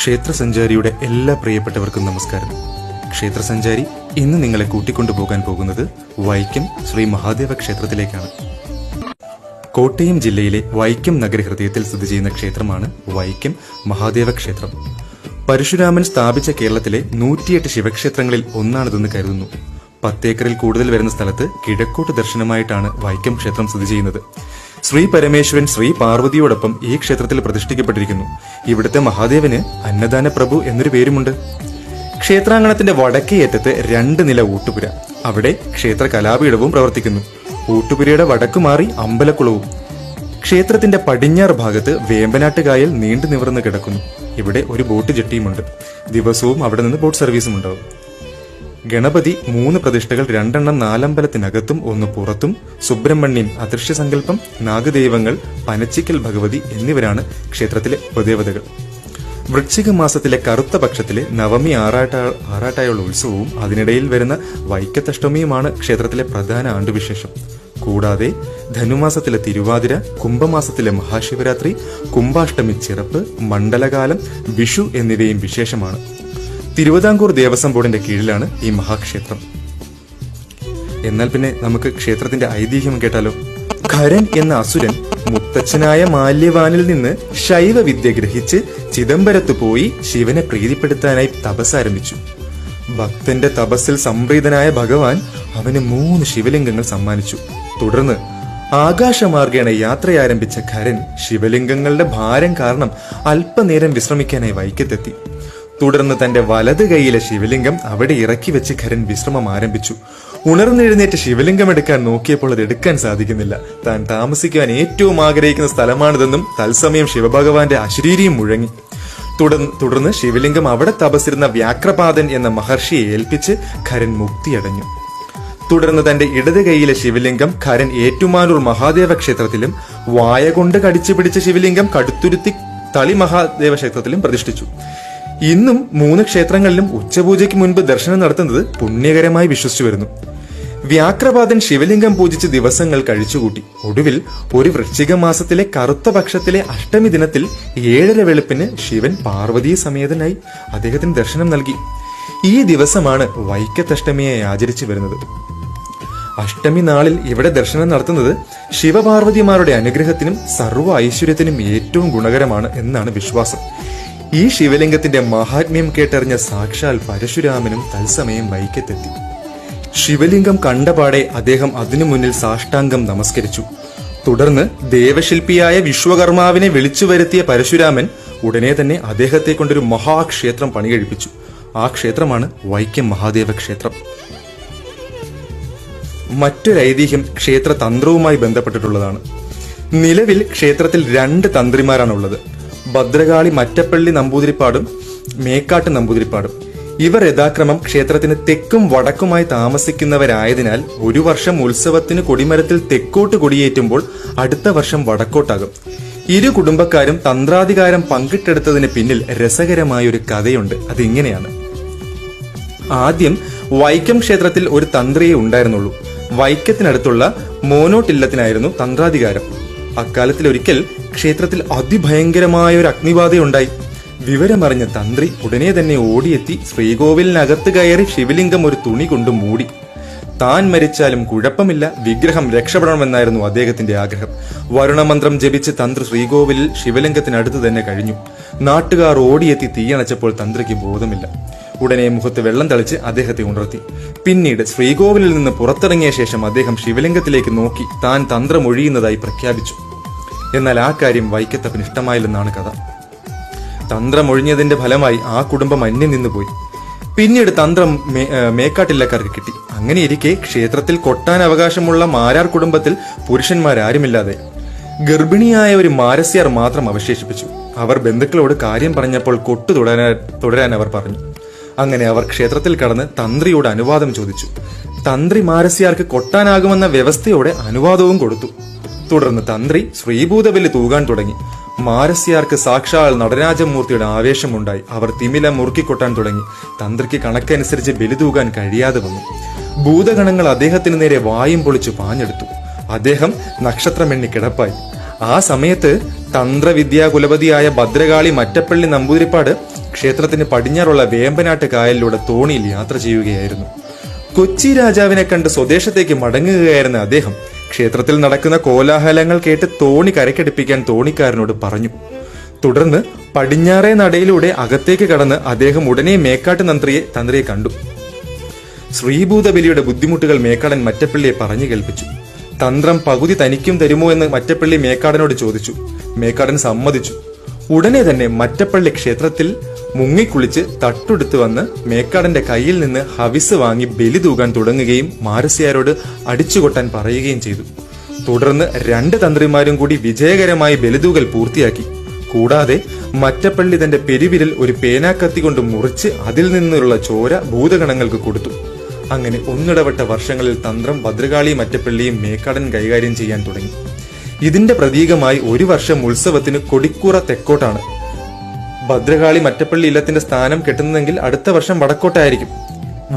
ക്ഷേത്രസഞ്ചാരിയുടെ എല്ലാ പ്രിയപ്പെട്ടവർക്കും നമസ്കാരം. ക്ഷേത്രസഞ്ചാരി ഇന്ന് നിങ്ങളെ കൂട്ടിക്കൊണ്ടുപോകാൻ പോകുന്നത് വൈക്കം ശ്രീ മഹാദേവ ക്ഷേത്രത്തിലേക്കാണ്. കോട്ടയം ജില്ലയിലെ വൈക്കം നഗരഹൃദയത്തിൽ സ്ഥിതി ചെയ്യുന്ന ക്ഷേത്രമാണ് വൈക്കം മഹാദേവ ക്ഷേത്രം. പരശുരാമൻ സ്ഥാപിച്ച കേരളത്തിലെ നൂറ്റിയെട്ട് ശിവക്ഷേത്രങ്ങളിൽ ഒന്നാണിതെന്ന് കരുതുന്നു. പത്തേക്കറിൽ കൂടുതൽ വരുന്ന സ്ഥലത്ത് കിഴക്കോട്ട് ദർശനമായിട്ടാണ് വൈക്കം ക്ഷേത്രം സ്ഥിതി ചെയ്യുന്നത്. ശ്രീ പരമേശ്വരൻ ശ്രീ പാർവതിയോടൊപ്പം ഈ ക്ഷേത്രത്തിൽ പ്രതിഷ്ഠിക്കപ്പെട്ടിരിക്കുന്നു. ഇവിടുത്തെ മഹാദേവന് അന്നദാന പ്രഭു എന്നൊരു പേരുമുണ്ട്. ക്ഷേത്രാങ്കണത്തിന്റെ വടക്കേയറ്റത്ത് രണ്ട് നില ഊട്ടുപുര. അവിടെ ക്ഷേത്ര കലാപീഠവും പ്രവർത്തിക്കുന്നു. ഊട്ടുപുരയുടെ വടക്കു മാറി അമ്പലക്കുളവും. ക്ഷേത്രത്തിന്റെ പടിഞ്ഞാറ് ഭാഗത്ത് വേമ്പനാട്ട് കായൽ നീണ്ടു നിവർന്ന് കിടക്കുന്നു. ഇവിടെ ഒരു ബോട്ട് ജെട്ടിയുമുണ്ട്. ദിവസവും അവിടെ നിന്ന് ബോട്ട് സർവീസും ഉണ്ടാവും. ഗണപതി മൂന്ന് പ്രതിഷ്ഠകൾ രണ്ടെണ്ണം നാലമ്പലത്തിനകത്തും ഒന്ന് പുറത്തും സുബ്രഹ്മണ്യൻ അദൃശ്യ സങ്കല്പം നാഗദൈവങ്ങൾ പനച്ചിക്കൽ ഭഗവതി എന്നിവരാണ് ക്ഷേത്രത്തിലെ ഉപദേവതകൾ. വൃശ്ചിക മാസത്തിലെ കറുത്ത പക്ഷത്തിലെ നവമി ആറാട്ട ആറാട്ടായുള്ള ഉത്സവവും അതിനിടയിൽ വരുന്ന വൈക്കത്തഷ്ടമിയുമാണ് ക്ഷേത്രത്തിലെ പ്രധാന ആണ്ടുവിശേഷം. കൂടാതെ ധനുമാസത്തിലെ തിരുവാതിര കുംഭമാസത്തിലെ മഹാശിവരാത്രി കുംഭാഷ്ടമി ചിറപ്പ് മണ്ഡലകാലം വിഷു എന്നിവയും വിശേഷമാണ്. തിരുവിതാംകൂർ ദേവസ്വം ബോർഡിന്റെ കീഴിലാണ് ഈ മഹാക്ഷേത്രം. എന്നാൽ പിന്നെ നമുക്ക് ക്ഷേത്രത്തിന്റെ ഐതിഹ്യം കേട്ടാലോ? ഖരൻ എന്ന അസുരൻ മുത്തച്ഛനായ മാല്യവാനിൽ നിന്ന് ശൈവ വിദ്യ ഗ്രഹിച്ച് ചിദംബരത്ത് പോയി ശിവനെ പ്രീതിപ്പെടുത്താനായി തപസ് ആരംഭിച്ചു. ഭക്തന്റെ തപസ്സിൽ സംപ്രീതനായ ഭഗവാൻ അവന് മൂന്ന് ശിവലിംഗങ്ങൾ സമ്മാനിച്ചു. തുടർന്ന് ആകാശമാർഗേണ യാത്രയാരംഭിച്ച ഖരൻ ശിവലിംഗങ്ങളുടെ ഭാരം കാരണം അല്പനേരം വിശ്രമിക്കാനായി വൈക്കത്തെത്തി. തുടർന്ന് തന്റെ വലത് കൈയിലെ ശിവലിംഗം അവിടെ ഇറക്കി വെച്ച് ഖരൻ വിശ്രമം ആരംഭിച്ചു. ഉണർന്നെഴുന്നേറ്റ് ശിവലിംഗം എടുക്കാൻ നോക്കിയപ്പോൾ അത് എടുക്കാൻ സാധിക്കുന്നില്ല. താൻ താമസിക്കാൻ ഏറ്റവും ആഗ്രഹിക്കുന്ന സ്ഥലമാണിതെന്നും തത്സമയം ശിവഭഗവാന്റെ അശരീരിയും മുഴങ്ങി. തുടർന്ന് തുടർന്ന് ശിവലിംഗം അവിടെ തപസിരുന്ന വ്യാക്രപാദൻ എന്ന മഹർഷിയെ ഏൽപ്പിച്ച് ഖരൻ മുക്തിയടഞ്ഞു. തുടർന്ന് തന്റെ ഇടത് കൈയിലെ ശിവലിംഗം ഖരൻ ഏറ്റുമാനൂർ മഹാദേവ ക്ഷേത്രത്തിലും വായ കൊണ്ട് കടിച്ചു പിടിച്ച ശിവലിംഗം കടുത്തുരുത്തി തളി മഹാദേവ ക്ഷേത്രത്തിലും പ്രതിഷ്ഠിച്ചു. ഇന്നും മൂന്ന് ക്ഷേത്രങ്ങളിലും ഉച്ചപൂജയ്ക്ക് മുൻപ് ദർശനം നടത്തുന്നത് പുണ്യകരമായി വിശ്വസിച്ചു വരുന്നു. വ്യാക്രപാദൻ ശിവലിംഗം പൂജിച്ച് ദിവസങ്ങൾ കഴിച്ചുകൂട്ടി. ഒടുവിൽ ഒരു വൃശ്ചിക മാസത്തിലെ കറുത്ത പക്ഷത്തിലെ അഷ്ടമി ദിനത്തിൽ ഏഴര വെളുപ്പിന് ശിവൻ പാർവതിയെ സമേതനായി അദ്ദേഹത്തിന് ദർശനം നൽകി. ഈ ദിവസമാണ് വൈക്കത്തഷ്ടമിയെ ആചരിച്ചു വരുന്നത്. അഷ്ടമി നാളിൽ ഇവിടെ ദർശനം നടത്തുന്നത് ശിവപാർവതിമാരുടെ അനുഗ്രഹത്തിനും സർവ ഐശ്വര്യത്തിനും ഏറ്റവും ഗുണകരമാണ് എന്നാണ് വിശ്വാസം. ഈ ശിവലിംഗത്തിന്റെ മഹാത്മ്യം കേട്ടറിഞ്ഞ സാക്ഷാൽ പരശുരാമനും തത്സമയം വൈക്കത്തെത്തി. ശിവലിംഗം കണ്ടപാടെ അദ്ദേഹം അതിനു മുന്നിൽ സാഷ്ടാംഗം നമസ്കരിച്ചു. തുടർന്ന് ദേവശില്പിയായ വിശ്വകർമാവിനെ വിളിച്ചു വരുത്തിയ പരശുരാമൻ ഉടനെ തന്നെ അദ്ദേഹത്തെ കൊണ്ടൊരു മഹാക്ഷേത്രം പണികഴിപ്പിച്ചു. ആ ക്ഷേത്രമാണ് വൈക്കം മഹാദേവ ക്ഷേത്രം. മറ്റൊരു ഐതിഹ്യം ക്ഷേത്ര തന്ത്രവുമായി ബന്ധപ്പെട്ടിട്ടുള്ളതാണ്. നിലവിൽ ക്ഷേത്രത്തിൽ രണ്ട് തന്ത്രിമാരാണുള്ളത്. ഭദ്രകാളി മറ്റപ്പള്ളി നമ്പൂതിരിപ്പാടും മേക്കാട്ട് നമ്പൂതിരിപ്പാടും. ഇവർ യഥാക്രമം ക്ഷേത്രത്തിന് തെക്കും വടക്കുമായി താമസിക്കുന്നവരായതിനാൽ ഒരു വർഷം ഉത്സവത്തിന് കൊടിമരത്തിൽ തെക്കോട്ട് കൊടിയേറ്റുമ്പോൾ അടുത്ത വർഷം വടക്കോട്ടാകും. ഇരു കുടുംബക്കാരും തന്ത്രാധികാരം പങ്കിട്ടെടുത്തതിന് പിന്നിൽ രസകരമായ ഒരു കഥയുണ്ട്. അതിങ്ങനെയാണ്. ആദ്യം വൈക്കം ക്ഷേത്രത്തിൽ ഒരു തന്ത്രിയെ ഉണ്ടായിരുന്നുള്ളൂ. വൈക്കത്തിനടുത്തുള്ള മോനോട്ടില്ലത്തിനായിരുന്നു തന്ത്രാധികാരം. അക്കാലത്തിൽ ഒരിക്കൽ ക്ഷേത്രത്തിൽ അതിഭയങ്കരമായ ഒരു അഗ്നിബാധയുണ്ടായി വിവരമറിഞ്ഞ തന്ത്രി ഉടനെ തന്നെ ഓടിയെത്തി ശ്രീകോവിലിനകത്ത് കയറി ശിവലിംഗം ഒരു തുണി കൊണ്ട് മൂടി. താൻ മരിച്ചാലും കുഴപ്പമില്ല വിഗ്രഹം രക്ഷപ്പെടണമെന്നായിരുന്നു അദ്ദേഹത്തിന്റെ ആഗ്രഹം. വരുണമന്ത്രം ജപിച്ച് തന്ത്രി ശ്രീകോവിലിൽ ശിവലിംഗത്തിനടുത്ത് തന്നെ കഴിഞ്ഞു. നാട്ടുകാർ ഓടിയെത്തി തീയണച്ചപ്പോൾ തന്ത്രിക്ക് ബോധമില്ല. ഉടനെ മുഖത്ത് വെള്ളം തളിച്ച് അദ്ദേഹത്തെ ഉണർത്തി. പിന്നീട് ശ്രീകോവിലിൽ നിന്ന് പുറത്തിറങ്ങിയ ശേഷം അദ്ദേഹം ശിവലിംഗത്തിലേക്ക് നോക്കി താൻ തന്ത്രമൊഴിയുന്നതായി പ്രഖ്യാപിച്ചു. എന്നാൽ ആ കാര്യം വൈക്കത്തപ്പന് ഇഷ്ടമായില്ലെന്നാണ് കഥ. തന്ത്രമൊഴിഞ്ഞതിന്റെ ഫലമായി ആ കുടുംബം അന്യം നിന്നുപോയി. പിന്നീട് തന്ത്രം മേക്കാട്ടില്ലക്കാർക്ക് കിട്ടി. അങ്ങനെയിരിക്കെ ക്ഷേത്രത്തിൽ കൊട്ടാൻ അവകാശമുള്ള മാരാർ കുടുംബത്തിൽ പുരുഷന്മാരാരുമില്ലാതെ ഗർഭിണിയായ ഒരു മാരസ്യാർ മാത്രം അവശേഷിപ്പിച്ചു. അവർ ബന്ധുക്കളോട് കാര്യം പറഞ്ഞപ്പോൾ കൊട്ടു തുടരാൻ തുടരാൻ അവർ പറഞ്ഞു. അങ്ങനെ അവർ ക്ഷേത്രത്തിൽ കടന്ന് തന്ത്രിയോട് അനുവാദം ചോദിച്ചു. തന്ത്രി മാരസ്യാർക്ക് കൊട്ടാനാകുമെന്ന വ്യവസ്ഥയോടെ അനുവാദവും കൊടുത്തു. തുടർന്ന് തന്ത്രി ശ്രീഭൂതബലി തൂകാൻ തുടങ്ങി. മാരസ്യാർക്ക് സാക്ഷാൽ നടരാജമൂർത്തിയുടെ ആവേശമുണ്ടായി. അവർ തിമില മുറുക്കിക്കൊട്ടാൻ തുടങ്ങി. തന്ത്രിക്ക് കണക്കനുസരിച്ച് ബലി തൂകാൻ കഴിയാതെ വന്നു. ഭൂതഗണങ്ങൾ അദ്ദേഹത്തിന് നേരെ വായും പൊളിച്ച് പാഞ്ഞെടുത്തു. അദ്ദേഹം നക്ഷത്രമെണ്ണി കിടപ്പായി. ആ സമയത്ത് തന്ത്രവിദ്യാ കുലപതിയായ ഭദ്രകാളി മറ്റപ്പള്ളി നമ്പൂതിരിപ്പാട് ക്ഷേത്രത്തിന് പടിഞ്ഞാറുള്ള വേമ്പനാട്ട് കായലിലൂടെ തോണിയിൽ യാത്ര ചെയ്യുകയായിരുന്നു. കൊച്ചി രാജാവിനെ കണ്ട് സ്വദേശത്തേക്ക് മടങ്ങുകയായിരുന്ന അദ്ദേഹം ക്ഷേത്രത്തിൽ നടക്കുന്ന കോലാഹലങ്ങൾ കേട്ട് തോണി കരക്കടിപ്പിക്കാൻ തോണിക്കാരനോട് പറഞ്ഞു. തുടർന്ന് പടിഞ്ഞാറേ നടയിലൂടെ അകത്തേക്ക് കടന്ന് അദ്ദേഹം ഉടനെ മേക്കാട്ട് തന്ത്രിയെ തന്ത്രിയെ കണ്ടു. ശ്രീഭൂതബലിയുടെ ബുദ്ധിമുട്ടുകൾ മേക്കാടൻ മറ്റപ്പള്ളിയെ പറഞ്ഞു കേൾപ്പിച്ചു. തന്ത്രം പകുതി തനിക്കും തരുമോ എന്ന് മറ്റപ്പള്ളി മേക്കാടനോട് ചോദിച്ചു. മേക്കാടൻ സമ്മതിച്ചു. ഉടനെ തന്നെ മറ്റപ്പള്ളി ക്ഷേത്രത്തിൽ മുങ്ങിക്കുളിച്ച് തട്ടുടുത്ത് വന്ന് മേക്കാടന്റെ കയ്യിൽ നിന്ന് ഹവിസ് വാങ്ങി ബലി തൂകാൻ തുടങ്ങുകയും മാരസ്യാരോട് അടിച്ചുകൊട്ടാൻ പറയുകയും ചെയ്തു. തുടർന്ന് രണ്ട് തന്ത്രിമാരും കൂടി വിജയകരമായി ബലിതൂകൽ പൂർത്തിയാക്കി. കൂടാതെ മറ്റപ്പള്ളി തന്റെ പെരുവിരൽ ഒരു പേനാക്കത്തി കൊണ്ട് മുറിച്ച് അതിൽ നിന്നുള്ള ചോര ഭൂതഗണങ്ങൾക്ക് കൊടുത്തു. അങ്ങനെ ഒന്നിടവട്ട വർഷങ്ങളിൽ തന്ത്രം ഭദ്രകാളി മറ്റപ്പള്ളിയും മേക്കാടൻ കൈകാര്യം ചെയ്യാൻ തുടങ്ങി. ഇതിന്റെ പ്രതീകമായി ഒരു വർഷം ഉത്സവത്തിന് കൊടിക്കൂറ തെക്കോട്ടാണ്. ഭദ്രകാളി മറ്റപ്പള്ളി ഇല്ലത്തിന്റെ സ്ഥാനം കെട്ടുന്നതെങ്കിൽ അടുത്ത വർഷം വടക്കോട്ടായിരിക്കും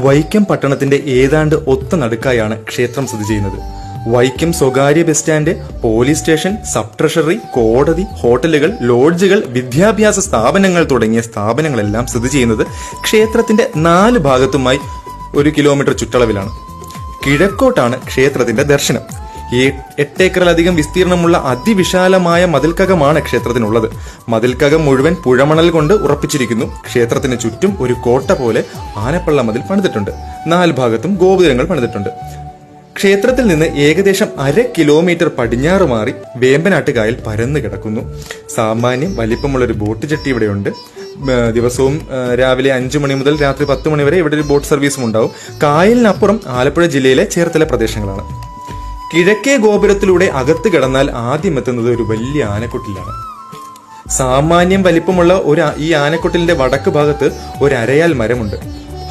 വൈക്കം പട്ടണത്തിന്റെ ഏതാണ്ട് ഒത്ത നടുക്കായാണ് ക്ഷേത്രം സ്ഥിതി ചെയ്യുന്നത്. വൈക്കം സ്വകാര്യ bus stand police station sub treasury കോടതി ഹോട്ടലുകൾ ലോഡ്ജുകൾ വിദ്യാഭ്യാസ സ്ഥാപനങ്ങൾ തുടങ്ങിയ സ്ഥാപനങ്ങളെല്ലാം സ്ഥിതി ചെയ്യുന്നത് ക്ഷേത്രത്തിന്റെ നാല് ഭാഗത്തുമായി ഒരു കിലോമീറ്റർ ചുറ്റളവിലാണ്. കിഴക്കോട്ടാണ് ക്ഷേത്രത്തിന്റെ ദർശനം. ഈ എട്ടേക്കറിലധികം വിസ്തീർണമുള്ള അതിവിശാലമായ മതിൽക്കകമാണ് ക്ഷേത്രത്തിനുള്ളത്. മതിൽക്കകം മുഴുവൻ പുഴമണൽ കൊണ്ട് ഉറപ്പിച്ചിരിക്കുന്നു. ക്ഷേത്രത്തിന് ചുറ്റും ഒരു കോട്ട പോലെ ആനപ്പള്ള മതിൽ പണിതിട്ടുണ്ട്. നാല് ഭാഗത്തും ഗോപുരങ്ങൾ പണിതിട്ടുണ്ട്. ക്ഷേത്രത്തിൽ നിന്ന് ഏകദേശം അര കിലോമീറ്റർ പടിഞ്ഞാറ് മാറി വേമ്പനാട്ടുകായൽ പരന്നു കിടക്കുന്നു. സാമാന്യം വലിപ്പമുള്ള ഒരു ബോട്ട് ചെട്ടി ഇവിടെയുണ്ട്. ദിവസവും രാവിലെ അഞ്ചു മണി മുതൽ രാത്രി പത്ത് മണി വരെ ഇവിടെ ഒരു ബോട്ട് സർവീസും ഉണ്ടാവും. കായലിനപ്പുറം ആലപ്പുഴ ജില്ലയിലെ ചേർത്തല പ്രദേശങ്ങളാണ്. കിഴക്കേ ഗോപുരത്തിലൂടെ അകത്ത് കിടന്നാൽ ആദ്യം എത്തുന്നത് ഒരു വലിയ ആനക്കുട്ടിലാണ്. സാമാന്യം വലിപ്പമുള്ള ഒരു ഈ ആനക്കുട്ടിലിന്റെ വടക്ക് ഭാഗത്ത് ഒരു അരയാൽ മരമുണ്ട്.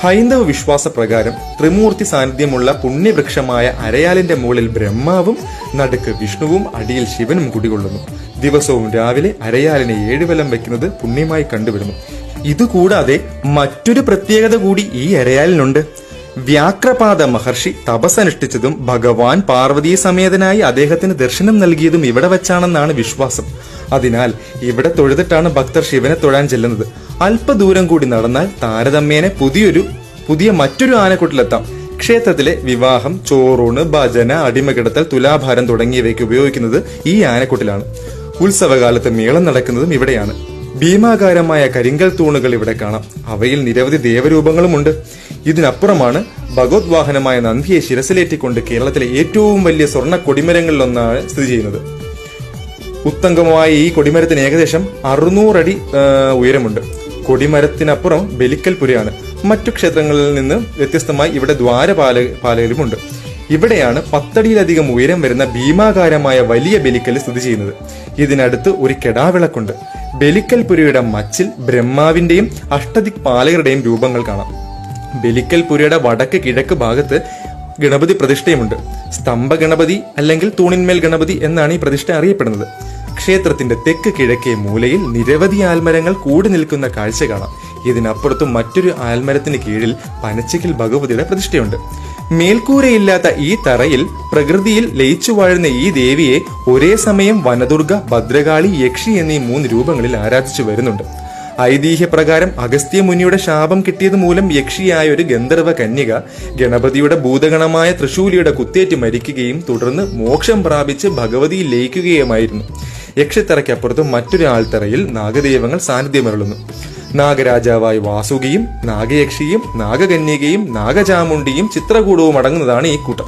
ഹൈന്ദവ വിശ്വാസ പ്രകാരം ത്രിമൂർത്തി സാന്നിധ്യമുള്ള പുണ്യവൃക്ഷമായ അരയാലിന്റെ മുകളിൽ ബ്രഹ്മാവും നടുക്ക് വിഷ്ണുവും അടിയിൽ ശിവനും കുടികൊള്ളുന്നു. ദിവസവും രാവിലെ അരയാലിനെ ഏഴുവലം വെക്കുന്നത് പുണ്യമായി കണ്ടുവരുന്നു. ഇതുകൂടാതെ മറ്റൊരു പ്രത്യേകത കൂടി ഈ അരയാലിനുണ്ട്. വ്യാക്രപാദ മഹർഷി തപസ്സനുഷ്ഠിച്ചതും ഭഗവാൻ പാർവതീ സമേതനായി അദ്ദേഹത്തിന് ദർശനം നൽകിയതും ഇവിടെ വെച്ചാണെന്നാണ് വിശ്വാസം. അതിനാൽ ഇവിടെ തൊഴുതിട്ടാണ് ഭക്തർ ശിവനെ തൊഴാൻ ചെല്ലുന്നത്. അല്പദൂരം കൂടി നടന്നാൽ താരതമ്യേനെ പുതിയൊരു പുതിയ മറ്റൊരു ആനക്കൂട്ടിലെത്താം. ക്ഷേത്രത്തിലെ വിവാഹം ചോറൂണ് ഭജന അടിമകിടത്തൽ തുലാഭാരം തുടങ്ങിയവയ്ക്ക് ഉപയോഗിക്കുന്നത് ഈ ആനക്കൂട്ടിലാണ്. ഉത്സവകാലത്ത് മേളം നടക്കുന്നതും ഇവിടെയാണ്. ഭീമാകാരമായ കരിങ്കൽ തൂണുകൾ ഇവിടെ കാണാം. അവയിൽ നിരവധി ദേവരൂപങ്ങളുമുണ്ട്. ഇതിനപ്പുറമാണ് ഭഗവത് വാഹനമായ നന്ദിയെ ശിരസിലേറ്റിക്കൊണ്ട് കേരളത്തിലെ ഏറ്റവും വലിയ സ്വർണ കൊടിമരങ്ങളിലൊന്നാണ് സ്ഥിതി ചെയ്യുന്നത്. ഉത്തംഗമായ ഈ കൊടിമരത്തിന് ഏകദേശം അറുന്നൂറടി ഉയരമുണ്ട്. കൊടിമരത്തിനപ്പുറം ബലിക്കൽ പുരയാണ്. മറ്റു ക്ഷേത്രങ്ങളിൽ നിന്ന് വ്യത്യസ്തമായി ഇവിടെ ദ്വാരപാല പാലകരുമുണ്ട് ഇവിടെയാണ് പത്തടിയിലധികം ഉയരം വരുന്ന ഭീമാകാരമായ വലിയ ബലിക്കൽ സ്ഥിതി ചെയ്യുന്നത്. ഇതിനടുത്ത് ഒരു കെടാവിളക്കുണ്ട്. ബലിക്കൽ പുരയുടെ മച്ചിൽ ബ്രഹ്മാവിന്റെയും അഷ്ടദിക് പാലകരുടെയും രൂപങ്ങൾ കാണാം. ബലിക്കൽപുരയുടെ വടക്ക് കിഴക്ക് ഭാഗത്ത് ഗണപതി പ്രതിഷ്ഠയുമുണ്ട്. സ്തംഭ ഗണപതി അല്ലെങ്കിൽ തൂണിന്മേൽ ഗണപതി എന്നാണ് ഈ പ്രതിഷ്ഠ അറിയപ്പെടുന്നത്. ക്ഷേത്രത്തിന്റെ തെക്ക് കിഴക്കേ മൂലയിൽ നിരവധി ആൽമരങ്ങൾ കൂടി നിൽക്കുന്ന കാഴ്ച കാണാം. ഇതിനപ്പുറത്തും മറ്റൊരു ആൽമരത്തിന് കീഴിൽ പനച്ചിക്കൽ ഭഗവതിയുടെ പ്രതിഷ്ഠയുണ്ട്. മേൽക്കൂരയില്ലാത്ത ഈ തറയിൽ പ്രകൃതിയിൽ ലയിച്ചു വാഴുന്ന ഈ ദേവിയെ ഒരേ സമയം വനദുർഗ ഭദ്രകാളി യക്ഷി എന്നീ മൂന്ന് രൂപങ്ങളിൽ ആരാധിച്ചു വരുന്നുണ്ട്. ഐതിഹ്യപ്രകാരം അഗസ്ത്യ മുനിയുടെ ശാപം കിട്ടിയത് മൂലം യക്ഷിയായ ഒരു ഗന്ധർവ കന്യക ഗണപതിയുടെ ഭൂതഗണമായ തൃശൂലിയുടെ കുത്തേറ്റ് മരിക്കുകയും തുടർന്ന് മോക്ഷം പ്രാപിച്ച് ഭഗവതിയിൽ ലയിക്കുകയുമായിരുന്നു. യക്ഷിത്തറയ്ക്കപ്പുറത്ത് മറ്റൊരു ആൾത്തറയിൽ നാഗദൈവങ്ങൾ സാന്നിധ്യമരുളുന്നു. നാഗരാജാവായ വാസുകിയും നാഗയക്ഷിയും നാഗകന്യകയും നാഗചാമുണ്ടിയും ചിത്രകൂടവും അടങ്ങുന്നതാണ് ഈ കൂട്ടം.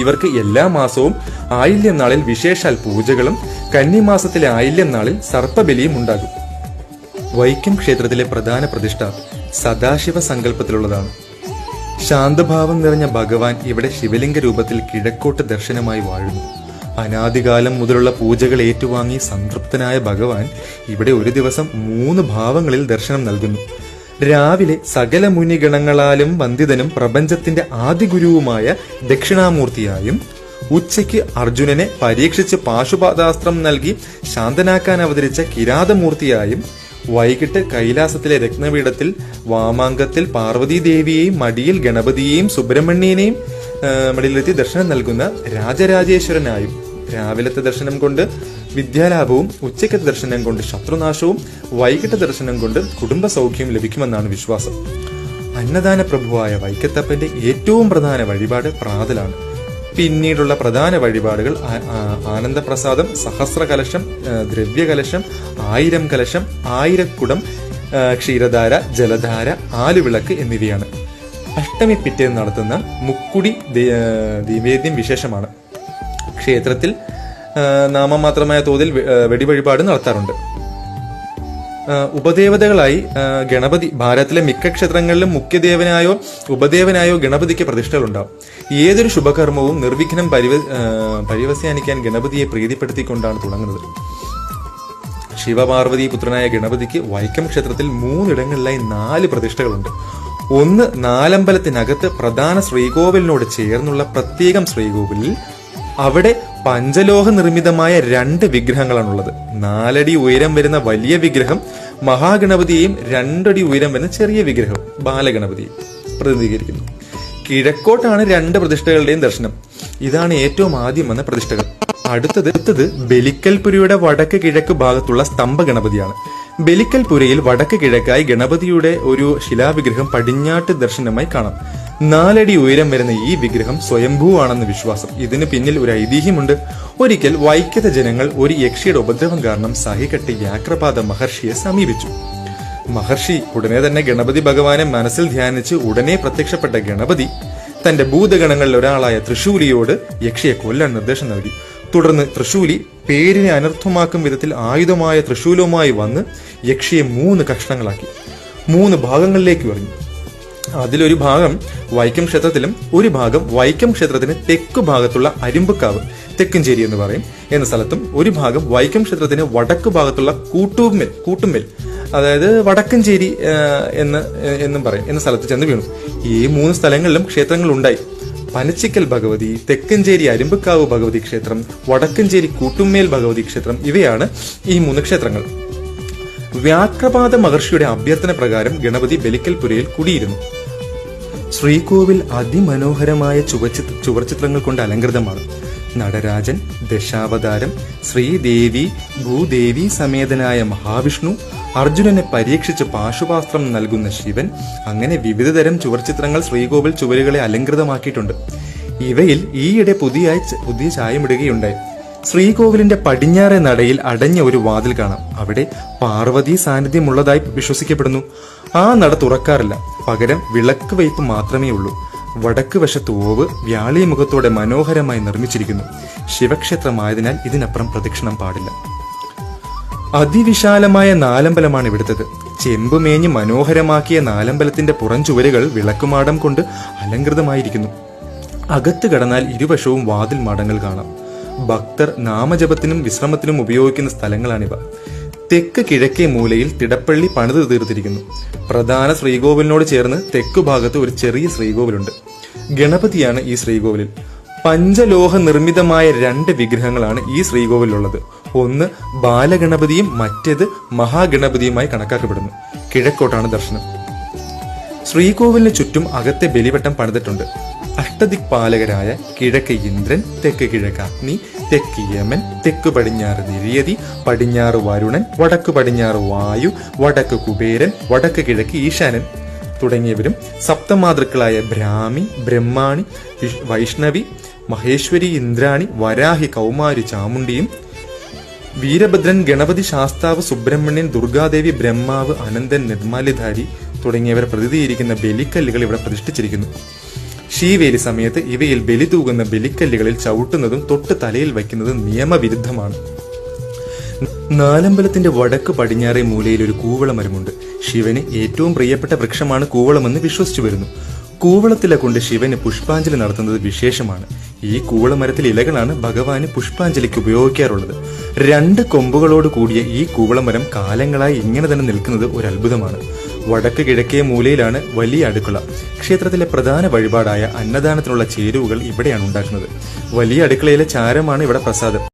ഇവർക്ക് എല്ലാ മാസവും ആയില്യം നാളിൽ വിശേഷാൽ പൂജകളും കന്നിമാസത്തിലെ ആയില്യം നാളിൽ സർപ്പബലിയും ഉണ്ടാകും. വൈക്കം ക്ഷേത്രത്തിലെ പ്രധാന പ്രതിഷ്ഠ സദാശിവ സങ്കല്പത്തിലുള്ളതാണ്. ശാന്തഭാവം നിറഞ്ഞ ഭഗവാൻ ഇവിടെ ശിവലിംഗ രൂപത്തിൽ കിഴക്കോട്ട് ദർശനമായി വാഴുന്നു. അനാദികാലം മുതലുള്ള പൂജകൾ ഏറ്റുവാങ്ങി സംതൃപ്തനായ ഭഗവാൻ ഇവിടെ ഒരു ദിവസം മൂന്ന് ഭാവങ്ങളിൽ ദർശനം നൽകുന്നു. രാവിലെ സകല മുനിഗണങ്ങളാലും വന്ദിതനും പ്രപഞ്ചത്തിന്റെ ആദിഗുരുവുമായ ദക്ഷിണാമൂർത്തിയായും ഉച്ചയ്ക്ക് അർജുനനെ പരീക്ഷിച്ച് പാശുപാതാസ്ത്രം നൽകി ശാന്തനാക്കാൻ അവതരിച്ച കിരാതമൂർത്തിയായും വൈകിട്ട് കൈലാസത്തിലെ രത്നപീഠത്തിൽ വാമാങ്കത്തിൽ പാർവതീദേവിയെയും മടിയിൽ ഗണപതിയെയും സുബ്രഹ്മണ്യനെയും മടിയിലെത്തി ദർശനം നൽകുന്ന രാജരാജേശ്വരനായും രാവിലത്തെ ദർശനം കൊണ്ട് വിദ്യാലാഭവും ഉച്ചയ്ക്കത്തെ ദർശനം കൊണ്ട് ശത്രുനാശവും വൈകിട്ട് ദർശനം കൊണ്ട് കുടുംബ സൗഖ്യം ലഭിക്കുമെന്നാണ് വിശ്വാസം. അന്നദാന പ്രഭുവായ വൈക്കത്തപ്പന്റെ ഏറ്റവും പ്രധാന വഴിപാട് പ്രാതലാണ്. പിന്നീടുള്ള പ്രധാന വഴിപാടുകൾ ആനന്ദപ്രസാദം സഹസ്രകലശം ദ്രവ്യകലശം ആയിരം കലശം ആയിരക്കുടം ക്ഷീരധാര ജലധാര ആലുവിളക്ക് എന്നിവയാണ്. അഷ്ടമി പിറ്റേന്ന് നടത്തുന്ന മുക്കുടി ദിവേദ്യം വിശേഷമാണ്. ക്ഷേത്രത്തിൽ നാമമാത്രമായ തോതിൽ വെടിവഴിപാട് നടത്താറുണ്ട്. ഉപദേവതകളായി ഗണപതി ഭാരതത്തിലെ മിക്ക ക്ഷേത്രങ്ങളിലും മുഖ്യദേവനായോ ഉപദേവനായോ ഗണപതിക്ക് പ്രതിഷ്ഠകളുണ്ടാവും. ഏതൊരു ശുഭകർമ്മവും നിർവിഘ്നം പരിവ പരിവസാനിക്കാൻ ഗണപതിയെ പ്രീതിപ്പെടുത്തിക്കൊണ്ടാണ് തുടങ്ങുന്നത്. ശിവപാർവതി പുത്രനായ ഗണപതിക്ക് വൈക്കം ക്ഷേത്രത്തിൽ മൂന്നിടങ്ങളിലായി നാല് പ്രതിഷ്ഠകളുണ്ട്. ഒന്ന് നാലമ്പലത്തിനകത്ത് പ്രധാന ശ്രീകോവിലിനോട് ചേർന്നുള്ള പ്രത്യേകം ശ്രീകോവിലിൽ അവിടെ പഞ്ചലോഹ നിർമ്മിതമായ രണ്ട് വിഗ്രഹങ്ങളാണുള്ളത്. നാലടി ഉയരം വരുന്ന വലിയ വിഗ്രഹം മഹാഗണപതിയെയും രണ്ടടി ഉയരം വരുന്ന ചെറിയ വിഗ്രഹം ബാലഗണപതിയെയും പ്രതിനിധീകരിക്കുന്നു. കിഴക്കോട്ടാണ് രണ്ട് പ്രതിഷ്ഠകളുടെയും ദർശനം. ഇതാണ് ഏറ്റവും ആദ്യം വന്ന പ്രതിഷ്ഠകൾ. അടുത്തത് അടുത്തത് ബലിക്കൽപുരിയുടെ വടക്ക് കിഴക്ക് ഭാഗത്തുള്ള സ്തംഭ ഗണപതിയാണ് ബലിക്കൽപുരയിൽ വടക്ക് കിഴക്കായി ഗണപതിയുടെ ഒരു ശിലാവിഗ്രഹം പടിഞ്ഞാട്ട് ദർശനമായി കാണാം. നാലടി ഉയരം വരുന്ന ഈ വിഗ്രഹം സ്വയംഭൂവാണെന്ന് വിശ്വാസം. ഇതിന് പിന്നിൽ ഒരു ഐതിഹ്യമുണ്ട്. ഒരിക്കൽ വൈക്കത്തെ ജനങ്ങൾ ഒരു യക്ഷിയുടെ ഉപദ്രവം കാരണം സഹികെട്ട് വ്യാക്രപാത മഹർഷിയെ സമീപിച്ചു. മഹർഷി ഉടനെ തന്നെ ഗണപതി ഭഗവാനെ മനസ്സിൽ ധ്യാനിച്ച് ഉടനെ പ്രത്യക്ഷപ്പെട്ട ഗണപതി തന്റെ ഭൂതഗണങ്ങളിൽ ഒരാളായ തൃശൂലിയോട് യക്ഷിയെ കൊല്ലാൻ നിർദ്ദേശം നൽകി. തുടർന്ന് തൃശൂലി പേരിനെ അനർത്ഥമാക്കും വിധത്തിൽ ആയുധമായ തൃശൂലവുമായി വന്ന് യക്ഷിയെ മൂന്ന് കഷ്ണങ്ങളാക്കി മൂന്ന് ഭാഗങ്ങളിലേക്ക് എറിഞ്ഞു. അതിലൊരു ഭാഗം വൈക്കം ക്ഷേത്രത്തിലും ഒരു ഭാഗം വൈക്കം ക്ഷേത്രത്തിന് തെക്കു ഭാഗത്തുള്ള അരിമ്പക്കാവ് തെക്കുംചേരി എന്ന് പറയും. എന്ന സ്ഥലത്തും ഒരു ഭാഗം വൈക്കം ക്ഷേത്രത്തിന് വടക്കു ഭാഗത്തുള്ള കൂട്ടുമ്മൽ കൂട്ടുമ്മൽ അതായത് വടക്കഞ്ചേരി എന്ന് എന്നും പറയും. എന്ന സ്ഥലത്ത് ചെന്ന് വീണു. ഈ മൂന്ന് സ്ഥലങ്ങളിലും ക്ഷേത്രങ്ങൾ ഉണ്ടായി പനച്ചിക്കൽ ഭഗവതി തെക്കഞ്ചേരി അരുമ്പക്കാവ് ഭഗവതി ക്ഷേത്രം വടക്കഞ്ചേരി കൂട്ടുമ്മേൽ ഭഗവതി ക്ഷേത്രം ഇവയാണ് ഈ മൂന്ന് ക്ഷേത്രങ്ങൾ. വ്യാക്രപാദ മഹർഷിയുടെ അഭ്യർത്ഥന പ്രകാരം ഗണപതി ബലിക്കൽപുരയിൽ കുടിയിരുന്നു. ശ്രീകോവിൽ അതിമനോഹരമായ ചുവച്ചി ചുവർ ചിത്രങ്ങൾ കൊണ്ട് അലങ്കൃതമാണ് നടരാജൻ ദശാവതാരം ശ്രീദേവി ഭൂദേവി സമേതനായ മഹാവിഷ്ണു അർജുനനെ പരീക്ഷിച്ച് പാശുപാസ്ത്രം നൽകുന്ന ശിവൻ അങ്ങനെ വിവിധതരം ചുവർച്ചിത്രങ്ങൾ ശ്രീകോവിൽ ചുവരുകളെ അലങ്കൃതമാക്കിയിട്ടുണ്ട് ഇവയിൽ ഈയിടെ പുതിയ പുതിയ ചായമിടുകയുണ്ടായി. ശ്രീകോവിലിന്റെ പടിഞ്ഞാറെ നടയിൽ അടഞ്ഞ ഒരു വാതിൽ കാണാം. അവിടെ പാർവതി സാന്നിധ്യമുള്ളതായി വിശ്വസിക്കപ്പെടുന്നു. ആ നട തുറക്കാറില്ല. പകരം വിളക്ക് വയ്പ് മാത്രമേ ഉള്ളൂ വടക്ക് വശത്ത് ഓവ് വ്യാളിമുഖത്തോടെ മനോഹരമായി നിർമ്മിച്ചിരിക്കുന്നു. ശിവക്ഷേത്രമായതിനാൽ ഇതിനപ്പുറം പ്രദക്ഷിണം പാടില്ല. അതിവിശാലമായ നാലമ്പലമാണ് ഇവിടുത്തത്. ചെമ്പുമേഞ്ഞ് മനോഹരമാക്കിയ നാലമ്പലത്തിന്റെ പുറംചുവരുകൾ വിളക്കുമാടം കൊണ്ട് അലങ്കൃതമായിരിക്കുന്നു അകത്ത് കടന്നാൽ ഇരുവശവും വാതിൽ മാടങ്ങൾ കാണാം. ഭക്തർ നാമജപത്തിനും വിശ്രമത്തിനും ഉപയോഗിക്കുന്ന സ്ഥലങ്ങളാണിവ. തെക്ക് കിഴക്കേ മൂലയിൽ തിടപ്പള്ളി പണിത് തീർത്തിരിക്കുന്നു. പ്രധാന ശ്രീകോവിലിനോട് ചേർന്ന് തെക്കു ഭാഗത്ത് ഒരു ചെറിയ ശ്രീകോവിലുണ്ട്. ഗണപതിയാണ് ഈ ശ്രീകോവിലിൽ. പഞ്ചലോഹ നിർമ്മിതമായ രണ്ട് വിഗ്രഹങ്ങളാണ് ഈ ശ്രീകോവിലുള്ളത്. ഒന്ന് ബാലഗണപതിയും മറ്റേത് മഹാഗണപതിയുമായി കണക്കാക്കപ്പെടുന്നു. കിഴക്കോട്ടാണ് ദർശനം. ശ്രീകോവിലിന് ചുറ്റും അകത്തെ ബലിവട്ടം പണിതിട്ടുണ്ട്. അഷ്ടദിക്പാലകരായ കിഴക്ക് ഇന്ദ്രൻ തെക്ക് കിഴക്ക് അഗ്നി തെക്ക് യമൻ തെക്ക് പടിഞ്ഞാറ് നിര്യതി പടിഞ്ഞാറ് വരുണൻ വടക്ക് പടിഞ്ഞാറ് വായു വടക്ക് കുബേരൻ വടക്ക് കിഴക്ക് ഈശാനൻ. തുടങ്ങിയവരും സപ്തമാതൃക്കളായ ബ്രാഹ്മി ബ്രഹ്മാണി വൈഷ്ണവി മഹേശ്വരി ഇന്ദ്രാണി വരാഹി കൗമാരി ചാമുണ്ടിയും വീരഭദ്രൻ ഗണപതി ശാസ്താവ് സുബ്രഹ്മണ്യൻ ദുർഗാദേവി ബ്രഹ്മാവ് അനന്തൻ നിർമാല്യധാരി തുടങ്ങിയവരെ പ്രതിനിധീകരിക്കുന്ന ബലിക്കല്ലുകൾ ഇവിടെ പ്രതിഷ്ഠിച്ചിരിക്കുന്നു. ശീവേലി സമയത്ത് ഇവയിൽ ബലി തൂകുന്ന ബലിക്കല്ലുകളിൽ ചവിട്ടുന്നതും തൊട്ട് തലയിൽ വയ്ക്കുന്നതും നിയമവിരുദ്ധമാണ്. നാലമ്പലത്തിന്റെ വടക്ക് പടിഞ്ഞാറേ മൂലയിൽ ഒരു കൂവളമരമുണ്ട്. ശിവന് ഏറ്റവും പ്രിയപ്പെട്ട വൃക്ഷമാണ് കൂവളമെന്ന് വിശ്വസിച്ചു വരുന്നു. കൂവളത്തില കൊണ്ട് ശിവന് പുഷ്പാഞ്ജലി നടത്തുന്നത് വിശേഷമാണ്. ഈ കൂവളമരത്തിലെ ഇലകളാണ് ഭഗവാന് പുഷ്പാഞ്ജലിക്ക് ഉപയോഗിക്കാറുള്ളത്. രണ്ട് കൊമ്പുകളോട് കൂടിയ ഈ കൂവളമരം കാലങ്ങളായി ഇങ്ങനെ തന്നെ നിൽക്കുന്നത് ഒരു അത്ഭുതമാണ് വടക്ക് കിഴക്കേ മൂലയിലാണ് വലിയ അടുക്കള. ക്ഷേത്രത്തിലെ പ്രധാന വഴിപാടായ അന്നദാനത്തിനുള്ള ചേരുവകൾ ഇവിടെയാണ് ഉണ്ടാക്കുന്നത്. വലിയ അടുക്കളയിലെ ചാരമാണ് ഇവിടെ പ്രസാദം.